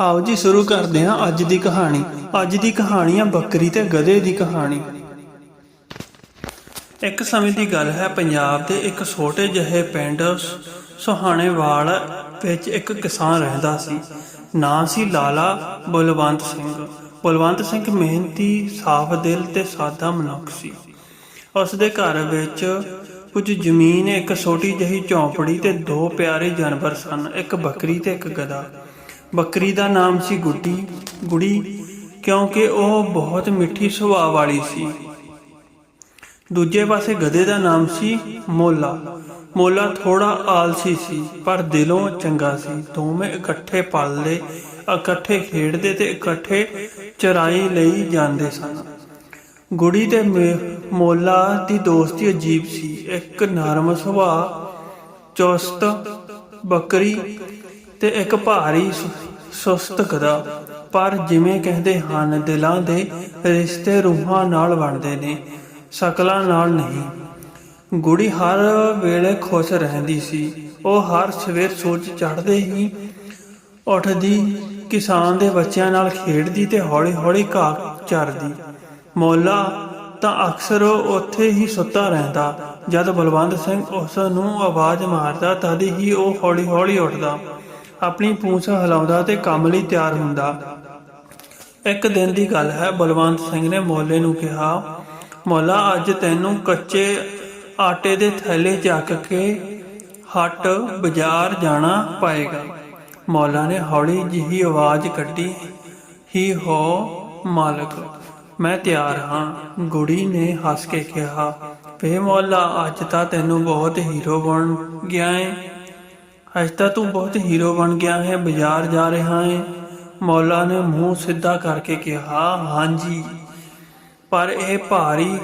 ਆਓ ਜੀ ਸ਼ੁਰੂ ਕਰਦੇ ਹਾਂ ਅੱਜ ਦੀ ਕਹਾਣੀ। ਅੱਜ ਦੀ ਕਹਾਣੀ ਆ ਬੱਕਰੀ ਤੇ ਗਧੇ ਦੀ ਕਹਾਣੀ। ਇੱਕ ਸਮੇਂ ਦੀ ਗੱਲ ਹੈ, ਪੰਜਾਬ ਦੇ ਇੱਕ ਛੋਟੇ ਜਿਹੇ ਪਿੰਡ ਸੁਹਾਣੇਵਾਲ ਵਿੱਚ ਇੱਕ ਕਿਸਾਨ ਰਹਿੰਦਾ ਸੀ। ਨਾਂ ਸੀ ਲਾਲਾ ਬਲਵੰਤ ਸਿੰਘ। ਬਲਵੰਤ ਸਿੰਘ ਮਿਹਨਤੀ, ਸਾਫ਼ ਦਿਲ ਤੇ ਸਾਦਾ ਮਨੁੱਖ ਸੀ। ਉਸ ਦੇ ਘਰ ਵਿੱਚ ਕੁਝ ਜ਼ਮੀਨ, ਇੱਕ ਛੋਟੀ ਜਿਹੀ ਝੌਂਪੜੀ ਤੇ ਦੋ ਪਿਆਰੇ ਜਾਨਵਰ ਸਨ, ਇੱਕ ਬੱਕਰੀ ਤੇ ਇੱਕ ਗਧਾ। ਬੱਕਰੀ ਦਾ ਨਾਮ ਸੀ ਗੁੱਡੀ। ਗੁੜੀ ਕਿਉਂਕਿ ਉਹ ਬਹੁਤ ਮਿੱਠੀ ਸੁਭਾਅ ਵਾਲੀ ਸੀ। ਦੂਜੇ ਪਾਸੇ ਗਧੇ ਦਾ ਨਾਮ ਸੀ ਮੋਲਾ। ਮੋਲਾ ਥੋੜਾ ਆਲਸੀ ਸੀ, ਪਰ ਦਿਲੋਂ ਚੰਗਾ ਸੀ। ਦੋਵੇਂ ਇਕੱਠੇ ਪਲਦੇ ਇਕੱਠੇ ਖੇਡਦੇ ਤੇ ਇਕੱਠੇ ਚਰਾਈ ਲਈ ਜਾਂਦੇ ਸਨ। ਗੁੜੀ ਤੇ ਮੇ- ਮੋਲਾ ਦੀ ਦੋਸਤੀ ਅਜੀਬ ਸੀ। ਇੱਕ ਨਰਮ ਸੁਭਾਅ, ਚੁਸਤ ਬੱਕਰੀ ਤੇ ਇੱਕ ਭਾਰੀ ਸੁ- ਸੁਸਤ ਗਧਾ ਪਰ ਜਿਵੇਂ ਕਹਿੰਦੇ ਹਨ, ਦਿਲਾਂ ਦੇ ਰਿਸ਼ਤੇ ਰੂਹਾਂ ਨਾਲ ਬਣਦੇ ਨੇ, ਸ਼ਕਲਾਂ ਨਾਲ ਨਹੀਂ। ਗੁੜੀ ਹਰ ਵੇਲੇ ਖੁਸ਼ ਰਹਿੰਦੀ ਸੀ। ਉਹ ਹਰ ਸਵੇਰ ਸੂਰਜ ਚੜ੍ਹਦੇ ਹੀ ਉੱਠਦੀ, ਕਿਸਾਨ ਦੇ ਬੱਚਿਆਂ ਨਾਲ ਖੇਡਦੀ ਤੇ ਹੌਲੀ-ਹੌਲੀ ਘਾਹ ਚਰਦੀ ਮੌਲਾ ਤਾਂ ਅਕਸਰ ਉੱਥੇ ਹੀ ਸੁੱਤਾ ਰਹਿੰਦਾ। ਜਦ ਬਲਵੰਤ ਸਿੰਘ ਉਸ ਨੂੰ ਆਵਾਜ਼ ਮਾਰਦਾ, ਤਦ ਹੀ ਉਹ ਹੌਲੀ-ਹੌਲੀ ਉੱਠਦਾ। ਆਪਣੀ ਪੂੰਛ ਹਿਲਾਉਂਦਾ ਤੇ ਕੰਮ ਲਈ ਤਿਆਰ ਹੁੰਦਾ। ਇੱਕ ਦਿਨ ਦੀ ਗੱਲ ਹੈ, ਬਲਵੰਤ ਸਿੰਘ ਨੇ ਮੌਲੇ ਨੂੰ ਕਿਹਾ, ਮੌਲਾ, ਅੱਜ ਤੈਨੂੰ ਕੱਚੇ ਆਟੇ ਦੇ ਥੈਲੇ ਚੱਕ ਕੇ ਹੱਟ ਬਾਜ਼ਾਰ ਜਾਣਾ ਪਏਗਾ। ਮੌਲਾ ਨੇ ਹੌਲੀ ਜਿਹੀ ਆਵਾਜ਼ ਕੱਢੀ, ਹੀ ਹੋ ਮਾਲਕ, ਮੈਂ ਤਿਆਰ ਹਾਂ। ਗੁੜੀ ਨੇ ਹੱਸ ਕੇ ਕਿਹਾ, ਵੇ ਮੌਲਾ, ਅੱਜ ਤਾਂ ਤੈਨੂੰ ਬਹੁਤ ਹੀਰੋ ਬਣ ਗਿਆ ਏ। ਅੱਜ ਤਾਂ ਤੂੰ ਬਹੁਤ ਹੀਰੋ ਬਣ ਗਿਆ ਹੈ, ਬਾਜ਼ਾਰ ਜਾ ਰਿਹਾ ਹੈ। ਮੌਲਾ ਨੇ ਮੂੰਹ ਸਿੱਧਾ ਕਰਕੇ ਕਿਹਾ, ਹਾਂਜੀ। ਪਰ ਇਹ ਭਾਰੀ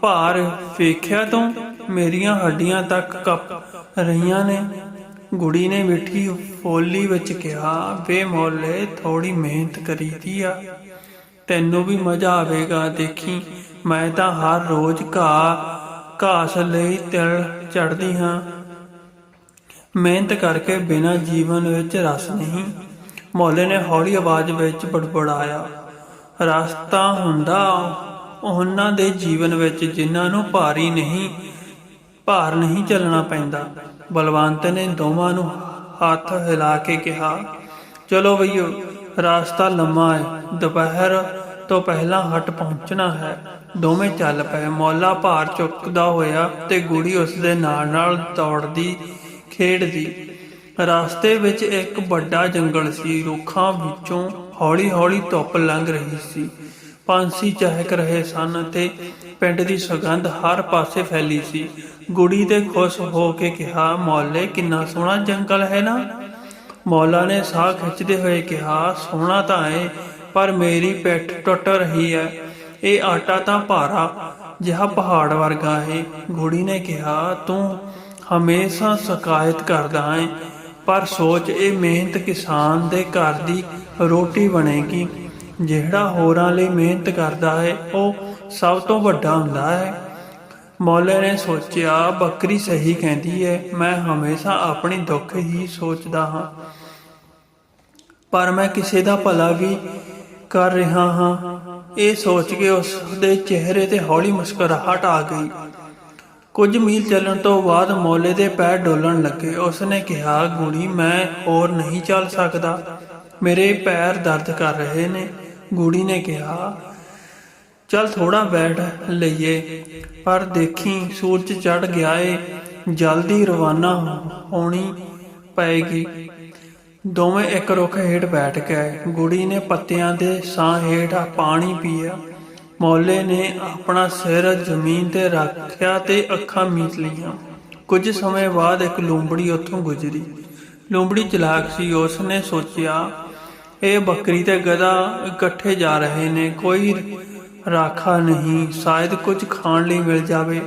ਭਾਰ ਵੇਖਿਆ ਤੂੰ? ਮੇਰੀਆਂ ਹੱਡੀਆਂ ਤੱਕ ਕੱਪ ਰਹੀਆਂ ਨੇ। ਗੁੜੀ ਨੇ ਮਿੱਠੀ ਫੋਲੀ ਵਿੱਚ ਕਿਹਾ, ਵੇ ਮੌਲੇ ਥੋੜੀ ਮਿਹਨਤ ਕਰੀਦੀ ਆ। ਤੈਨੂੰ ਵੀ ਮਜ਼ਾ ਆਵੇਗਾ, ਦੇਖੀ। ਮੈਂ ਤਾਂ ਹਰ ਰੋਜ਼ ਘਾਹ, ਘਾਸ ਲਈ ਤਿਲ ਚੜਦੀ ਹਾਂ। ਮਿਹਨਤ ਕਰਕੇ ਬਿਨਾਂ ਜੀਵਨ ਵਿੱਚ ਰਸ ਨਹੀਂ। ਮੌਲੇ ਨੇ ਹੌਲੀ ਆਵਾਜ਼ ਵਿੱਚ ਬੜਬੜਾਇਆ, ਰਸਤਾ ਹੁੰਦਾ ਉਹਨਾਂ ਦੇ ਜੀਵਨ ਵਿੱਚ ਜਿਨ੍ਹਾਂ ਨੂੰ ਭਾਰੀ ਨਹੀਂ, ਭਾਰ ਨਹੀਂ ਚੱਲਣਾ ਪੈਂਦਾ। ਬਲਵੰਤ ਨੇ ਦੋਵਾਂ ਨੂੰ ਹੱਥ ਹਿਲਾ ਕੇ ਕਿਹਾ, ਚਲੋ ਬਈਓ, ਰਾਸਤਾ ਲੰਮਾ ਹੈ, ਦੁਪਹਿਰ ਤੋਂ ਪਹਿਲਾਂ ਹਟ ਪਹੁੰਚਣਾ ਹੈ। ਦੋਵੇਂ ਚੱਲ ਪਏ, ਮੌਲਾ ਭਾਰ ਚੁੱਕਦਾ ਹੋਇਆ ਤੇ ਗੁੜੀ ਉਸ ਦੇ ਨਾਲ ਨਾਲ ਦੌੜਦੀ ਖੇਡਦੀ ਰਸਤੇ ਵਿੱਚ ਇੱਕ ਵੱਡਾ ਜੰਗਲ ਸੀ। ਰੁੱਖਾਂ ਵਿੱਚੋਂ ਹੌਲੀ-ਹੌਲੀ ਧੁੱਪ ਲੰਘ ਰਹੀ ਸੀ। ਪੰਛੀ ਚਹਿਕ ਰਹੇ ਸਨ ਤੇ ਪਿੰਡ ਦੀ ਸੁਗੰਧ ਹਰ ਪਾਸੇ ਫੈਲੀ ਸੀ। ਗੁੜੀ ਤੇ ਖੁਸ਼ ਹੋ ਕੇ ਕਿਹਾ, ਮੌਲੇ, ਕਿੰਨਾ ਸੋਹਣਾ ਜੰਗਲ ਹੈ ਨਾ? ਮੌਲਾ ਨੇ ਸਾਹ ਖਿੱਚਦੇ ਹੋਏ ਕਿਹਾ, ਸੋਹਣਾ ਤਾਂ ਹੈ ਪਰ ਮੇਰੀ ਪਿੱਠ ਟੁੱਟ ਰਹੀ ਹੈ ਇਹ ਆਟਾ ਤਾਂ ਭਾਰਾ ਜਿਹਾ ਪਹਾੜ ਵਰਗਾ ਹੈ ਗੁੜੀ ਨੇ ਕਿਹਾ, ਤੂੰ ਹਮੇਸ਼ਾ ਸ਼ਿਕਾਇਤ ਕਰਦਾ ਹੈ ਪਰ ਸੋਚ ਇਹ ਮਿਹਨਤ ਕਿਸਾਨ ਦੇ ਘਰ ਦੀ ਰੋਟੀ ਬਣੇਗੀ। ਜਿਹੜਾ ਹੋਰਾਂ ਲਈ ਮਿਹਨਤ ਕਰਦਾ ਹੈ ਉਹ ਸਭ ਤੋਂ ਵੱਡਾ ਹੁੰਦਾ ਹੈ ਮੌਲੇ ਨੇ ਸੋਚਿਆ, ਬੱਕਰੀ ਸਹੀ ਕਹਿੰਦੀ ਹੈ ਮੈਂ ਹਮੇਸ਼ਾ ਆਪਣੀ ਦੁੱਖ ਹੀ ਸੋਚਦਾ ਹਾਂ। ਪਰ ਮੈਂ ਕਿਸੇ ਦਾ ਭਲਾ ਵੀ ਕਰ ਰਿਹਾ ਹਾਂ। ਇਹ ਸੋਚ ਕੇ ਉਸ ਦੇ ਚਿਹਰੇ ਤੇ ਹੌਲੀ ਮੁਸਕਰਾਹਟ ਆ ਗਈ। ਕੁਝ ਮੀਲ ਚੱਲਣ ਤੋਂ ਬਾਅਦ ਮੌਲੇ ਦੇ ਪੈਰ ਡੋਲਣ ਲੱਗੇ। ਉਸਨੇ ਕਿਹਾ ਗੁੜੀ ਮੈਂ ਹੋਰ ਨਹੀਂ ਚੱਲ ਸਕਦਾ। ਮੇਰੇ ਪੈਰ ਦਰਦ ਕਰ ਰਹੇ ਨੇ। ਗੁੜੀ ਨੇ ਕਿਹਾ, ਚੱਲ ਥੋੜਾ ਬੈਠ, ਲਈਏ। ਪਰ ਦੇਖੀ, ਸੂਰਜ ਚੜ ਗਿਆ ਏ। ਜਲਦੀ ਰਵਾਨਾ ਹੋਣੀ ਪਏਗੀ। ਦੋਵੇਂ ਇੱਕ ਰੁੱਖ ਹੇਠ ਬੈਠ ਗਏ। ਗੁੜੀ ਨੇ ਪੱਤਿਆਂ ਦੇ ਸਾਹ ਹੇਠ ਪਾਣੀ ਪੀਆ। ਮੌਲੇ ਨੇ ਆਪਣਾ ਸਿਰ ਜ਼ਮੀਨ ਤੇ ਰੱਖਿਆ ਤੇ ਅੱਖਾਂ ਮੀਚ ਲਈਆਂ। ਕੁਝ ਸਮੇਂ ਬਾਅਦ ਇੱਕ ਲੂੰਬੜੀ ਉੱਥੋਂ ਗੁਜ਼ਰੀ। ਲੂੰਬੜੀ ਚਲਾਕ ਸੀ। ਉਸ ਨੇ ਸੋਚਿਆ, ਇਹ ਬੱਕਰੀ ਤੇ ਗਧਾ ਇਕੱਠੇ ਜਾ ਰਹੇ ਨੇ। ਕੋਈ ਰਾਖਾ ਨਹੀਂ। ਸ਼ਾਇਦ ਕੁਝ ਖਾਣ ਲਈ ਮਿਲ ਜਾਵੇ।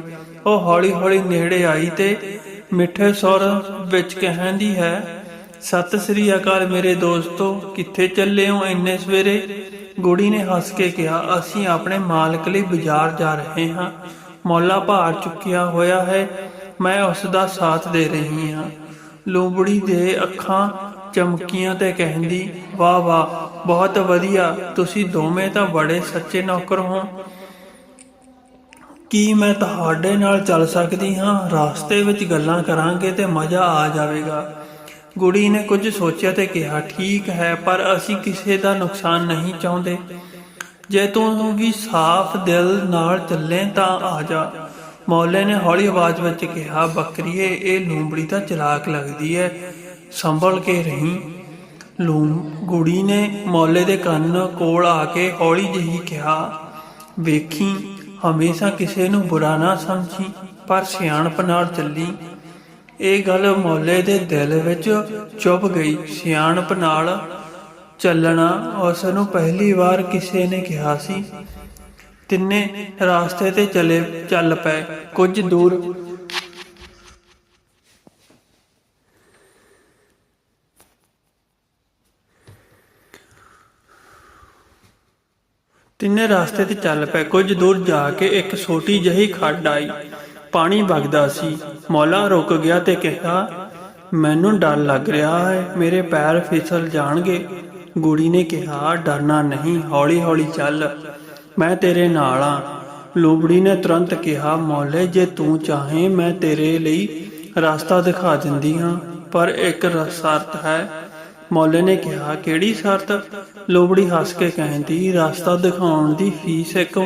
ਉਹ ਹੌਲੀ-ਹੌਲੀ ਨੇੜੇ ਆਈ ਤੇ ਮਿੱਠੇ ਸੁਰ ਵਿੱਚ ਕਹਿੰਦੀ ਹੈ ਸਤਿ ਸ੍ਰੀ ਅਕਾਲ ਮੇਰੇ ਦੋਸਤੋ, ਕਿੱਥੇ ਚੱਲੇ ਹੋ ਇੰਨੇ ਸਵੇਰੇ? ਗੁੜੀ ਨੇ ਹੱਸ ਕੇ ਕਿਹਾ, ਅਸੀਂ ਆਪਣੇ ਮਾਲਕ ਲਈ ਬਾਜ਼ਾਰ ਜਾ ਰਹੇ ਹਾਂ। ਮੌਲਾ ਭਾਰ ਚੁੱਕਿਆ ਹੋਇਆ ਹੈ, ਮੈਂ ਉਸ ਦਾ ਸਾਥ ਦੇ ਰਹੀ ਹਾਂ। ਲੂੰਬੜੀ ਦੇ ਅੱਖਾਂ ਚਮਕੀਆਂ ਤੇ ਕਹਿੰਦੀ, ਵਾਹ ਵਾਹ, ਬਹੁਤ ਵਧੀਆ, ਤੁਸੀਂ ਦੋਵੇਂ ਤਾਂ ਬੜੇ ਸੱਚੇ ਨੌਕਰ ਹੋ। ਕੀ ਮੈਂ ਤੁਹਾਡੇ ਨਾਲ ਚੱਲ ਸਕਦੀ ਹਾਂ? ਰਾਸਤੇ ਵਿੱਚ ਗੱਲਾਂ ਕਰਾਂਗੇ ਤੇ ਮਜ਼ਾ ਆ ਜਾਵੇਗਾ। ਗੁੜੀ ਨੇ ਕੁਝ ਸੋਚਿਆ ਤੇ ਕਿਹਾ, ਠੀਕ ਹੈ, ਪਰ ਅਸੀਂ ਕਿਸੇ ਦਾ ਨੁਕਸਾਨ ਨਹੀਂ ਚਾਹੁੰਦੇ। ਜੇ ਤੂੰ ਵੀ ਸਾਫ਼ ਦਿਲ ਨਾਲ ਚੱਲੇ ਤਾਂ ਆ ਜਾ। ਮੌਲੇ ਨੇ ਹੌਲੀ ਆਵਾਜ਼ ਵਿੱਚ ਕਿਹਾ, ਬੱਕਰੀਏ, ਇਹ ਲੂੰਬੜੀ ਤਾਂ ਚਲਾਕ ਲੱਗਦੀ ਹੈ ਸੰਭਲ ਕੇ ਰਹੀਂ। ਲੂੰ, ਗੁੜੀ ਨੇ ਮੌਲੇ ਦੇ ਕੰਨ ਕੋਲ ਆ ਕੇ ਹੌਲੀ ਜਿਹੀ ਕਿਹਾ, ਵੇਖੀ, ਹਮੇਸ਼ਾ ਕਿਸੇ ਨੂੰ ਬੁਰਾ ਨਾ ਸਮਝੀ, ਪਰ ਸਿਆਣਪ ਨਾਲ ਚੱਲੀ। ਇਹ ਗੱਲ ਮੌਲੇ ਦੇ ਦਿਲ ਵਿੱਚ ਚੁੱਪ ਗਈ। ਸਿਆਣਪ ਨਾਲ ਚੱਲਣਾ ਉਸ ਨੂੰ ਪਹਿਲੀ ਵਾਰ ਕਿਸੇ ਨੇ ਕਿਹਾ ਸੀ। ਤਿੰਨੇ ਰਾਸਤੇ ਤੇ ਚਲੇ, ਚੱਲ ਪਏ, ਕੁਝ ਦੂਰ। ਤਿੰਨੇ ਰਸਤੇ ਤੇ ਚੱਲ ਪਏ, ਕੁਝ ਦੂਰ ਜਾ ਕੇ ਇੱਕ ਛੋਟੀ ਜਿਹੀ ਖੱਡ ਆਈ। ਪਾਣੀ ਵਗਦਾ ਸੀ। ਮੌਲਾ ਰੁਕ ਗਿਆ ਤੇ ਕਿਹਾ, ਮੈਨੂੰ ਡਰ ਲੱਗ ਰਿਹਾ ਹੈ, ਮੇਰੇ ਪੈਰ ਫਿਸਲ ਜਾਣਗੇ। ਗੁੜੀ ਨੇ ਕਿਹਾ, ਡਰਨਾ ਨਹੀਂ ਹੌਲੀ ਹੌਲੀ ਚੱਲ, ਮੈਂ ਤੇਰੇ ਨਾਲ ਆ। ਲੂਬੜੀ ਨੇ ਤੁਰੰਤ ਕਿਹਾ, ਮੌਲੇ, ਜੇ ਤੂੰ ਚਾਹੇ, ਮੈਂ ਤੇਰੇ ਲਈ ਰਸਤਾ ਦਿਖਾ ਦਿੰਦੀ ਹਾਂ ਪਰ ਇੱਕ ਸ਼ਰਤ ਹੈ। ਮੌਲੇ ਨੇ ਕਿਹਾ, ਕਿਹੜੀ ਸ਼ਰਤ? ਲੋਬੜੀ ਹੱਸ ਕੇ ਕਹਿੰਦੀ, ਰਸਤਾ ਦਿਖਾਉਣ ਦੀ ਫੀਸ ਇੱਕ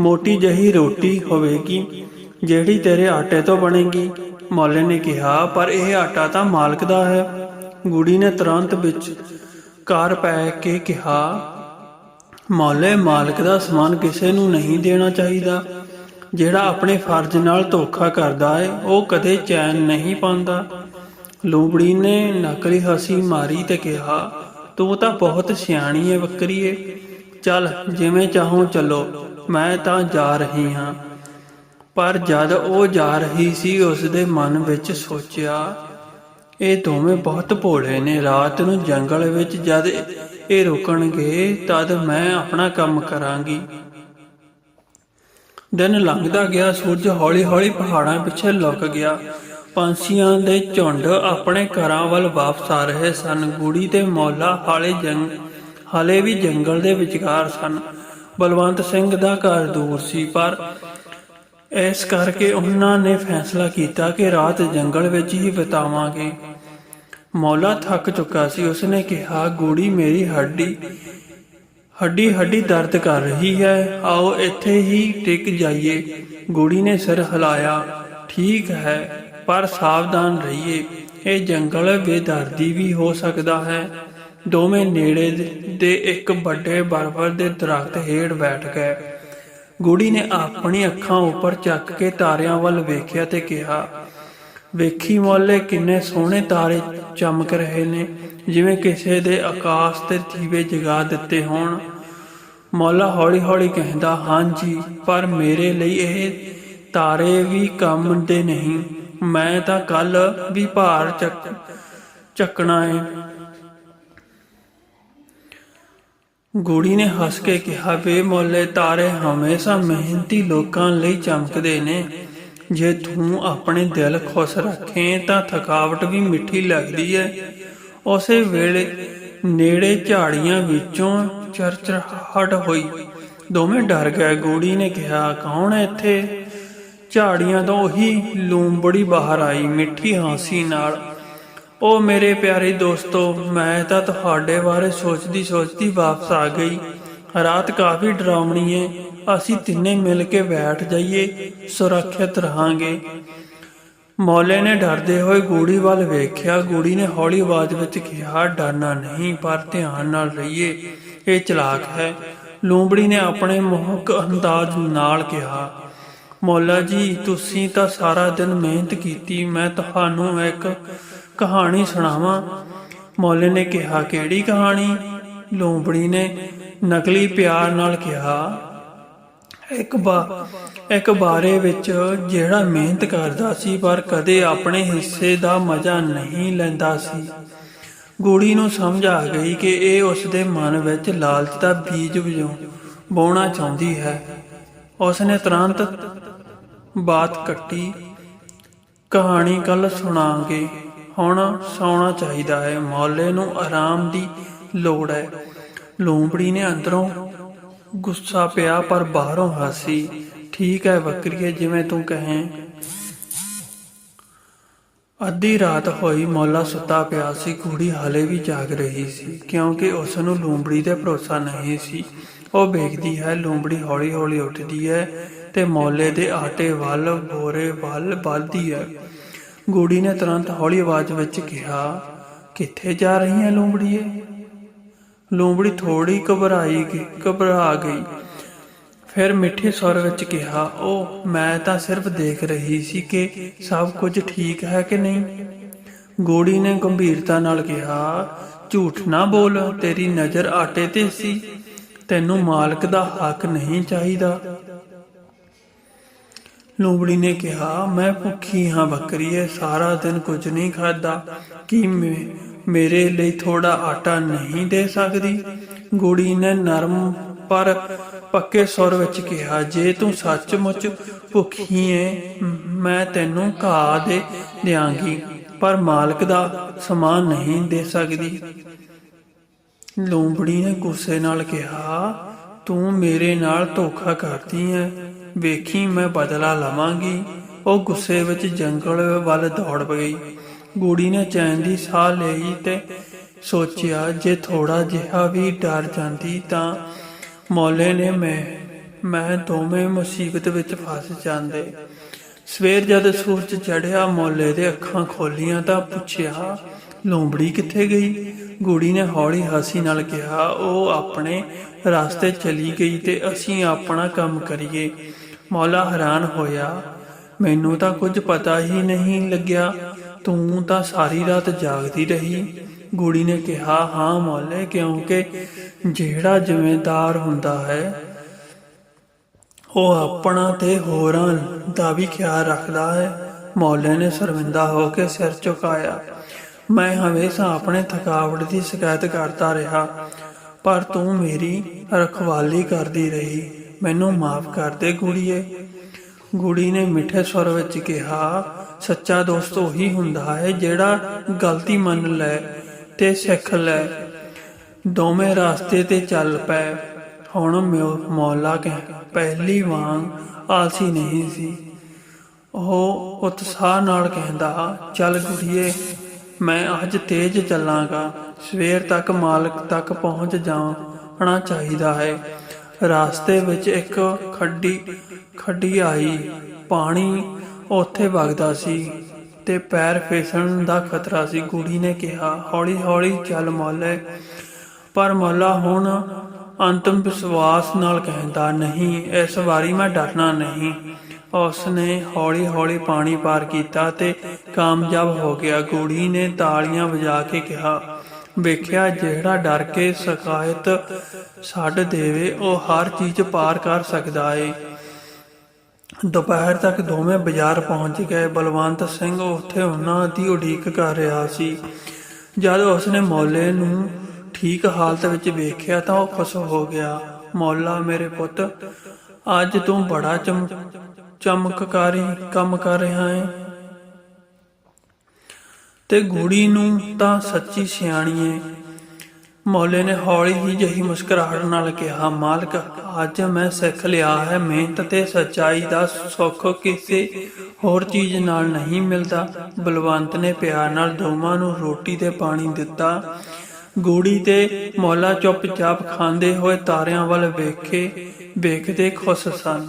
ਮੋਟੀ ਜਹੀ ਰੋਟੀ ਹੋਵੇਗੀ। ਜਿਹੜੀ ਤੇਰੇ ਆਟੇ ਤੋਂ ਬਣੇਗੀ। ਮੌਲੇ ਨੇ ਕਿਹਾ, ਪਰ ਇਹ ਆਟਾ ਤਾਂ ਮਾਲਕ ਦਾ ਹੈ। ਗੁੜੀ ਨੇ ਤੁਰੰਤ ਵਿੱਚ ਕਾਰ ਪੈ ਕੇ ਕਿਹਾ, ਮੌਲੇ, ਮਾਲਕ ਦਾ ਸਮਾਨ ਕਿਸੇ ਨੂੰ ਨਹੀਂ ਦੇਣਾ ਚਾਹੀਦਾ। ਜਿਹੜਾ ਆਪਣੇ ਫਰਜ਼ ਨਾਲ ਧੋਖਾ ਕਰਦਾ ਹੈ ਉਹ ਕਦੇ ਚੈਨ ਨਹੀਂ ਪਾਉਂਦਾ। ਲੂਬੜੀ ਨੇ ਨਕਲੀ ਹਸੀ ਮਾਰੀ ਤੇ ਕਿਹਾ, ਤੂੰ ਤਾਂ ਬਹੁਤ ਸਿਆਣੀ ਹੈ ਬੱਕਰੀਏ ਚੱਲ, ਜਿਵੇਂ ਚਾਹੋ ਚੱਲੋ, ਮੈਂ ਤਾਂ ਜਾ ਰਹੀ ਹਾਂ। ਪਰ ਜਦ ਉਹ ਜਾ ਰਹੀ ਸੀ ਉਸ ਦੇ ਮਨ ਵਿੱਚ ਸੋਚਿਆ, ਇਹ ਦੋਵੇਂ ਬਹੁਤ ਭੋਲੇ ਨੇ। ਰਾਤ ਨੂੰ ਜੰਗਲ ਵਿੱਚ ਜਦ ਇਹ ਰੁਕਣਗੇ, ਤਦ ਮੈਂ ਆਪਣਾ ਕੰਮ ਕਰਾਂਗੀ। ਦਿਨ ਲੰਘਦਾ ਗਿਆ, ਸੂਰਜ ਹੌਲੀ-ਹੌਲੀ ਪਹਾੜਾਂ ਪਿੱਛੇ ਲੁਕ ਗਿਆ। ਪੰਛੀਆਂ ਦੇ ਝੁੰਡ ਆਪਣੇ ਘਰਾਂ ਵੱਲ ਵਾਪਸ ਆ ਰਹੇ ਸਨ। ਗੁੜੀ ਤੇ ਮੌਲਾ ਹਾਲੇ ਜੰਗ, ਹਾਲੇ ਵੀ ਜੰਗਲ ਦੇ ਵਿਚਕਾਰ ਸਨ। ਬਲਵੰਤ ਸਿੰਘ ਦਾ ਘਰ ਦੂਰ ਸੀ, ਪਰ ਇਸ ਕਰਕੇ ਉਹਨਾਂ ਨੇ ਫੈਸਲਾ ਕੀਤਾ ਕਿ ਰਾਤ ਜੰਗਲ ਵਿੱਚ ਹੀ ਬਿਤਾਵਾਂਗੇ। ਮੌਲਾ ਥੱਕ ਚੁੱਕਾ ਸੀ। ਉਸਨੇ ਕਿਹਾ ਗੂੜੀ ਮੇਰੀ ਹੱਡੀ ਹੱਡੀ ਹੱਡੀ ਦਰਦ ਕਰ ਰਹੀ ਹੈ। ਆਓ ਇੱਥੇ ਹੀ ਟਿਕ ਜਾਈਏ। ਗੂੜੀ ਨੇ ਸਿਰ ਹਿਲਾਇਆ। ਠੀਕ ਹੈ, ਪਰ ਸਾਵਧਾਨ ਰਹੀਏ। ਇਹ ਜੰਗਲ ਬੇਦਰਦੀ ਵੀ ਹੋ ਸਕਦਾ ਹੈ। ਦੋਵੇਂ ਨੇੜੇ ਦੇ ਇੱਕ ਵੱਡੇ ਬਰਬਰ ਦੇ ਦਰਖਤ ਹੇਠ ਬੈਠ ਗਏ। ਗੂੜੀ ਨੇ ਆਪਣੀ ਅੱਖਾਂ ਉੱਪਰ ਚੱਕ ਕੇ ਤਾਰਿਆਂ ਵੱਲ ਵੇਖਿਆ ਤੇ ਕਿਹਾ, ਵੇਖੀ ਮੌਲੇ, ਕਿੰਨੇ ਸੋਹਣੇ ਤਾਰੇ ਚਮਕ ਰਹੇ ਨੇ। ਜਿਵੇਂ ਕਿਸੇ ਦੇ ਆਕਾਸ਼ ਤੇ ਦੀਵੇ ਜਗਾ ਦਿੱਤੇ ਹੋਣ। ਮੌਲਾ ਹੌਲੀ ਹੌਲੀ ਕਹਿੰਦਾ ਹਾਂਜੀ ਪਰ ਮੇਰੇ ਲਈ ਇਹ ਤਾਰੇ ਵੀ ਕੰਮ ਦੇ ਨਹੀਂ। ਮੈਂ ਤਾਂ ਕੱਲ ਵੀ ਭਾਰ ਚੱਕ, ਚੱਕਣਾ ਹੈ ਗੂੜੀ ਨੇ ਹੱਸ ਕੇ ਕਿਹਾ, ਵੇ ਮੌਲੇ, ਤਾਰੇ ਹਮੇਸ਼ਾ ਮਿਹਨਤੀ ਲੋਕਾਂ ਲਈ ਚਮਕਦੇ ਨੇ। ਜੇ ਤੂੰ ਆਪਣੇ ਦਿਲ ਖੁਸ਼ ਰੱਖੇ, ਤਾਂ ਥਕਾਵਟ ਵੀ ਮਿੱਠੀ ਲੱਗਦੀ ਹੈ ਉਸੇ ਵੇਲੇ ਨੇੜੇ ਝਾੜੀਆਂ ਵਿੱਚੋਂ ਚਰਚਰਾਹਟ ਹੋਈ। ਦੋਵੇਂ ਡਰ ਗਏ। ਗੂੜੀ ਨੇ ਕਿਹਾ, ਕੌਣ ਹੈ ਇੱਥੇ? ਝਾੜੀਆਂ ਤੋਂ ਉਹੀ ਲੂੰਬੜੀ ਬਾਹਰ ਆਈ, ਮਿੱਠੀ ਹਾਸੀ ਨਾਲ। ਉਹ ਮੇਰੇ ਪਿਆਰੇ ਦੋਸਤੋ, ਮੈਂ ਤਾਂ ਤੁਹਾਡੇ ਬਾਰੇ ਸੋਚਦੀ ਸੋਚਦੀ ਵਾਪਸ ਆ ਗਈ। ਰਾਤ ਕਾਫੀ ਡਰਾਵਣੀ ਹੈ ਅਸੀਂ ਤਿੰਨੇ ਮਿਲ ਕੇ ਬੈਠ ਜਾਈਏ, ਸੁਰੱਖਿਅਤ ਰਹਾਂਗੇ। ਮੌਲੇ ਨੇ ਡਰਦੇ ਹੋਏ ਗੂੜੀ ਵੱਲ ਵੇਖਿਆ। ਗੂੜੀ ਨੇ ਹੌਲੀ ਆਵਾਜ਼ ਵਿੱਚ ਕਿਹਾ, ਡਰਨਾ ਨਹੀਂ, ਪਰ ਧਿਆਨ ਨਾਲ ਰਹੀਏ। ਇਹ ਚਲਾਕ ਹੈ। ਲੂੰਬੜੀ ਨੇ ਆਪਣੇ ਮੋਹਕ ਅੰਦਾਜ਼ ਨਾਲ ਕਿਹਾ, ਮੌਲਾ ਜੀ, ਤੁਸੀਂ ਤਾਂ ਸਾਰਾ ਦਿਨ ਮਿਹਨਤ ਕੀਤੀ। ਮੈਂ ਤੁਹਾਨੂੰ ਇੱਕ ਕਹਾਣੀ ਸੁਣਾਵਾਂ। ਮੌਲੇ ਨੇ ਕਿਹਾ, ਕਿਹੜੀ ਕਹਾਣੀ? ਲੂੰਬੜੀ ਨੇ ਨਕਲੀ ਪਿਆਰ ਨਾਲ ਕਿਹਾ, ਇੱਕ ਬਾ, ਇੱਕ ਬਾਰੇ ਵਿੱਚ ਜਿਹੜਾ ਮਿਹਨਤ ਕਰਦਾ ਸੀ, ਪਰ ਕਦੇ ਆਪਣੇ ਹਿੱਸੇ ਦਾ ਮਜ਼ਾ ਨਹੀਂ ਲੈਂਦਾ ਸੀ। ਗੋੜੀ ਨੂੰ ਸਮਝ ਆ ਗਈ ਕਿ ਇਹ ਉਸ ਦੇ ਮਨ ਵਿੱਚ ਲਾਲਚ ਦਾ ਬੀਜ ਵਜੋਂ ਬੋਣਾ ਚਾਹੁੰਦੀ ਹੈ। ਉਸ ਨੇ ਤੁਰੰਤ ਬਾਤ ਕੱਟੀ, ਕਹਾਣੀ ਕੱਲ ਸੁਣਾਂਗੇ। ਹੁਣ ਸੌਣਾ ਚਾਹੀਦਾ ਹੈ। ਮੌਲੇ ਨੂੰ ਆਰਾਮ ਦੀ ਲੋੜ ਹੈ। ਲੂੰਬੜੀ ਨੇ ਅੰਦਰੋਂ ਗੁੱਸਾ ਪਿਆ, ਪਰ ਬਾਹਰੋਂ ਹਾਸੀ, ਠੀਕ ਹੈ ਬੱਕਰੀਏ, ਜਿਵੇਂ ਤੂੰ ਕਹੇ। ਅੱਧੀ ਰਾਤ ਹੋਈ, ਮੌਲਾ ਸੁੱਤਾ ਪਿਆ ਸੀ। ਕੁੜੀ ਹਾਲੇ ਵੀ ਜਾਗ ਰਹੀ ਸੀ, ਕਿਉਂਕਿ ਉਸ ਨੂੰ ਲੂੰਬੜੀ ਤੇ ਭਰੋਸਾ ਨਹੀਂ ਸੀ। ਉਹ ਵੇਖਦੀ ਹੈ, ਲੂੰਬੜੀ ਹੌਲੀ ਹੌਲੀ ਉੱਠਦੀ ਹੈ ਤੇ ਮੌਲੇ ਦੇ ਆਟੇ ਵੱਲ, ਬੋਰੇ ਵੱਲ ਵੱਧਦੀ ਹੈ। ਗੋੜੀ ਨੇ ਤੁਰੰਤ ਹੌਲੀ ਆਵਾਜ਼ ਵਿੱਚ ਕਿਹਾ, ਕਿੱਥੇ ਜਾ ਰਹੀ ਹੈ ਲੂੰਬੜੀਏ? ਲੂੰਬੜੀ ਥੋੜੀ ਘਬਰਾਈ ਗਈ ਘਬਰਾ ਗਈ। ਫਿਰ ਮਿੱਠੇ ਸਵਰ ਵਿੱਚ ਕਿਹਾ ਉਹ ਮੈਂ ਤਾਂ ਸਿਰਫ ਦੇਖ ਰਹੀ ਸੀ ਕਿ ਸਭ ਕੁਝ ਠੀਕ ਹੈ ਕਿ ਨਹੀਂ? ਗੋੜੀ ਨੇ ਗੰਭੀਰਤਾ ਨਾਲ ਕਿਹਾ, ਝੂਠ ਨਾ ਬੋਲ, ਤੇਰੀ ਨਜ਼ਰ ਆਟੇ ਤੇ ਸੀ। ਤੈਨੂੰ ਮਾਲਕ ਦਾ ਹੱਕ ਨਹੀਂ ਚਾਹੀਦਾ। ਲੂੰਬੜੀ ਨੇ ਕਿਹਾ, ਮੈਂ ਭੁੱਖੀ ਹਾਂ ਬੱਕਰੀਏ ਸਾਰਾ ਦਿਨ ਕੁਝ ਨਹੀਂ ਖਾਦਾ ਕੀ ਮੇਰੇ ਲਈ ਥੋੜਾ ਆਟਾ ਨਹੀਂ ਦੇ ਸਕਦੀ? ਗੋੜੀ ਨੇ ਨਰਮ ਪਰ ਪੱਕੇ ਸੁਰ ਵਿੱਚ ਕਿਹਾ, ਜੇ ਤੂੰ ਸੱਚਮੁੱਚ ਭੁੱਖੀ ਏ, ਮੈਂ ਤੈਨੂੰ ਘਾਹ ਦੇ ਦਿਆਂਗੀ, ਪਰ ਮਾਲਕ ਦਾ ਸਮਾਨ ਨਹੀਂ ਦੇ ਸਕਦੀ। ਲੂੰਬੜੀ ਨੇ ਗੁੱਸੇ ਨਾਲ ਕਿਹਾ, ਤੂੰ ਮੇਰੇ ਨਾਲ ਧੋਖਾ ਕਰਦੀ ਹੈ ਵੇਖੀ ਮੈਂ ਬਦਲਾ ਲਵਾਂਗੀ। ਉਹ ਗੁੱਸੇ ਵਿੱਚ ਜੰਗਲ ਵੱਲ ਦੌੜ ਪਈ। ਗੂੜੀ ਨੇ ਚੈਨ ਦੀ ਸਾਹ ਲਈ ਤੇ ਸੋਚਿਆ, ਜੇ ਥੋੜਾ ਜਿਹਾ ਵੀ ਡਰ ਜਾਂਦੀ ਤਾਂ ਮੌਲੇ ਨੇ ਮੈਂ ਮੈਂ ਦੋਵੇਂ ਮੁਸੀਬਤ ਵਿੱਚ ਫਸ ਜਾਂਦੇ। ਸਵੇਰ ਜਦ ਸੂਰਜ ਚੜ੍ਹਿਆ, ਮੌਲੇ ਦੇ ਅੱਖਾਂ ਖੋਲੀਆਂ ਤਾਂ ਪੁੱਛਿਆ, ਲੂੰਬੜੀ ਕਿੱਥੇ ਗਈ? ਗੂੜੀ ਨੇ ਹੌਲੀ ਹਾਸੀ ਨਾਲ ਕਿਹਾ, ਉਹ ਆਪਣੇ ਰਸਤੇ ਚਲੀ ਗਈ ਤੇ ਅਸੀਂ ਆਪਣਾ ਕੰਮ ਕਰੀਏ। ਮੌਲਾ ਹੈਰਾਨ ਹੋਇਆ। ਮੈਨੂੰ ਤਾਂ ਕੁਝ ਪਤਾ ਹੀ ਨਹੀਂ ਲੱਗਿਆ। ਤੂੰ ਤਾਂ ਸਾਰੀ ਰਾਤ ਜਾਗਦੀ ਰਹੀ। ਗੂੜੀ ਨੇ ਕਿਹਾ, ਹਾਂ ਮੌਲੇ, ਕਿਉਂਕਿ ਜਿਹੜਾ ਜ਼ਿੰਮੇਦਾਰ ਹੁੰਦਾ ਹੈ, ਉਹ ਆਪਣਾ ਤੇ ਹੋਰਾਂ ਦਾ ਵੀ ਖਿਆਲ ਰੱਖਦਾ ਹੈ। ਮੌਲੇ ਨੇ ਸ਼ਰਮਿੰਦਾ ਹੋ ਕੇ ਸਿਰ ਝੁਕਾਇਆ। ਮੈਂ ਹਮੇਸ਼ਾ ਆਪਣੇ ਥਕਾਵਟ ਦੀ ਸ਼ਿਕਾਇਤ ਕਰਦਾ ਰਿਹਾ, ਪਰ ਤੂੰ ਮੇਰੀ ਰਖਵਾਲੀ ਕਰਦੀ ਰਹੀ। ਮੈਨੂੰ ਮਾਫ ਕਰ ਦੇ ਗੁੜੀਏ। ਗੁੜੀ ਨੇ ਮਿੱਠੇ ਸਵਰ ਵਿੱਚ ਕਿਹਾ, ਸੱਚਾ ਦੋਸਤ ਉਹੀ ਹੁੰਦਾ ਹੈ ਜਿਹੜਾ ਗਲਤੀ ਮੰਨ ਲੈ ਤੇ ਸਿੱਖ ਲੈ। ਦੋਵੇਂ ਰਾਸਤੇ ਤੇ ਚੱਲ ਪਏ ਹੁਣ ਮੌਲਾ ਕਹਿ, ਪਹਿਲੀ ਵਾਂਗ ਆਲਸੀ ਨਹੀਂ ਸੀ। ਉਹ ਉਤਸ਼ਾਹ ਨਾਲ ਕਹਿੰਦਾ, ਚੱਲ ਗੁੜੀਏ, ਮੈਂ ਅੱਜ ਤੇਜ਼ ਚੱਲਾਂਗਾ। ਸਵੇਰ ਤੱਕ ਮਾਲਕ ਤੱਕ ਪਹੁੰਚ ਜਾਣਾ ਚਾਹੀਦਾ ਹੈ। ਰਾਸਤੇ ਵਿੱਚ ਇੱਕ ਖੱਡੀ ਖੱਡੀ ਆਈ। ਪਾਣੀ ਉੱਥੇ ਵਗਦਾ ਸੀ ਤੇ ਪੈਰ ਫਿਸਲਣ ਦਾ ਖਤਰਾ ਸੀ। ਕੁੜੀ ਨੇ ਕਿਹਾ ਹੌਲੀ ਹੌਲੀ ਚੱਲ ਮੌਲੇ। ਪਰ ਮੌਲਾ ਹੁਣ ਅੰਤਮ ਵਿਸ਼ਵਾਸ ਨਾਲ ਕਹਿੰਦਾ, ਨਹੀਂ, ਇਸ ਵਾਰੀ ਮੈਂ ਡਰਨਾ ਨਹੀਂ। ਉਸ ਨੇ ਹੌਲੀ ਹੌਲੀ ਪਾਣੀ ਪਾਰ ਕੀਤਾ ਤੇ ਕਾਮਯਾਬ ਹੋ ਗਿਆ। ਗੋੜੀ ਨੇ ਤਾਲੀਆਂ ਵਜਾ ਕੇ ਕਿਹਾ ਵੇਖਿਆ ਜਿਹੜਾ ਡਰ ਕੇ ਸ਼ਿਕਾਇਤ ਛੱਡ ਦੇਵੇ, ਉਹ ਹਰ ਚੀਜ਼ ਪਾਰ ਕਰ ਸਕਦਾ ਏ। ਦੁਪਹਿਰ ਤੱਕ ਦੋਵੇਂ ਬਾਜ਼ਾਰ ਪਹੁੰਚ ਗਏ। ਬਲਵੰਤ ਸਿੰਘ ਉੱਥੇ ਉਹਨਾਂ ਦੀ ਉਡੀਕ ਕਰ ਰਿਹਾ ਸੀ। ਜਦ ਉਸਨੇ ਮੌਲੇ ਨੂੰ ਠੀਕ ਹਾਲਤ ਵਿੱਚ ਵੇਖਿਆ ਤਾਂ ਉਹ ਖੁਸ਼ ਹੋ ਗਿਆ। ਮੌਲਾ, ਮੇਰੇ ਪੁੱਤ, ਅੱਜ ਤੂੰ ਬੜਾ ਚਮ, ਚਮਕਕਾਰੀ ਕੰਮ ਕਰ ਰਿਹਾ ਹੈ ਤੇ ਗੂੜੀ ਨੂੰ ਤਾਂ ਸੱਚੀ ਸਿਆਣੀ ਏ ਮੌਲੇ ਨੇ ਹੌਲੀ ਹੀ ਜਹੀ ਮੁਸਕਰਾਹਟ ਨਾਲ ਕਿਹਾ, ਮਾਲਕ, ਅੱਜ ਮੈਂ ਸਿੱਖ ਲਿਆ ਹੈ, ਮਿਹਨਤ ਤੇ ਸੱਚਾਈ ਦਾ ਸੁੱਖ ਕਿਸੇ ਹੋਰ ਚੀਜ਼ ਨਾਲ ਨਹੀਂ ਮਿਲਦਾ। ਬਲਵੰਤ ਨੇ ਪਿਆਰ ਨਾਲ ਦੋਵਾਂ ਨੂੰ ਰੋਟੀ ਤੇ ਪਾਣੀ ਦਿੱਤਾ। ਗੂੜੀ ਤੇ ਮੌਲਾ ਚੁੱਪਚਾਪ ਖਾਂਦੇ ਹੋਏ ਤਾਰਿਆਂ ਵੱਲ ਵੇਖੇ, ਵੇਖਦੇ ਖੁਸ਼ ਸਨ।